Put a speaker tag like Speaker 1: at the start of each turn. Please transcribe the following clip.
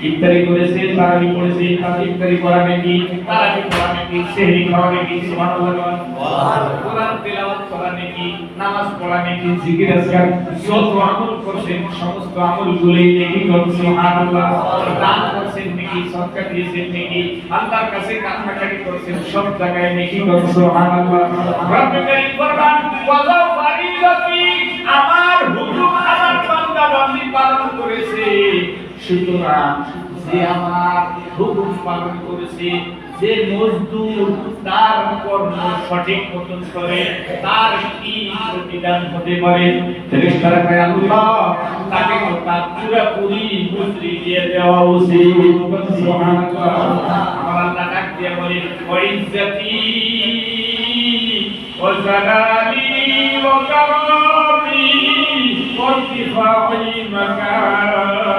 Speaker 1: ইফতারি করেছে তারাবি পড়েছে তার ইফতারি করা নাকি তারাবি পড়া নাকি সেহরি খাওয়া নাকি সুবহানাল্লাহ কোরআন তেলাওয়াত করা নাকি নামাজ পড়া নাকি জিকির আজকার যত আমল করছেন সমস্ত আমলগুলোই নাকি করছেন সুবহানাল্লাহ। দান করছেন নাকি সদকা দিয়েছেন নাকি আল্লাহর কাছে কান্নাকাটি করছেন সব জায়গায় নাকি করছেন সুবহানাল্লাহ। রব্বে কারীম ফরমান সুতরাং যে আমার হুকুম পালন করেছে যে মজদুর তার কর্ম সঠিক মতন করে তার কি প্রতিদান হতে পারে ফেরেশতারা কয় আল্লাহ তাকে তো তার পুরোপুরি মজুরি দিয়ে দেওয়া উচিত সুবহানাল্লাহ আমার আল্লাহ ডাক দিয়ে বলে ওয়াইজ্জাতি وجلالي وكرامي وارتفاع مكاني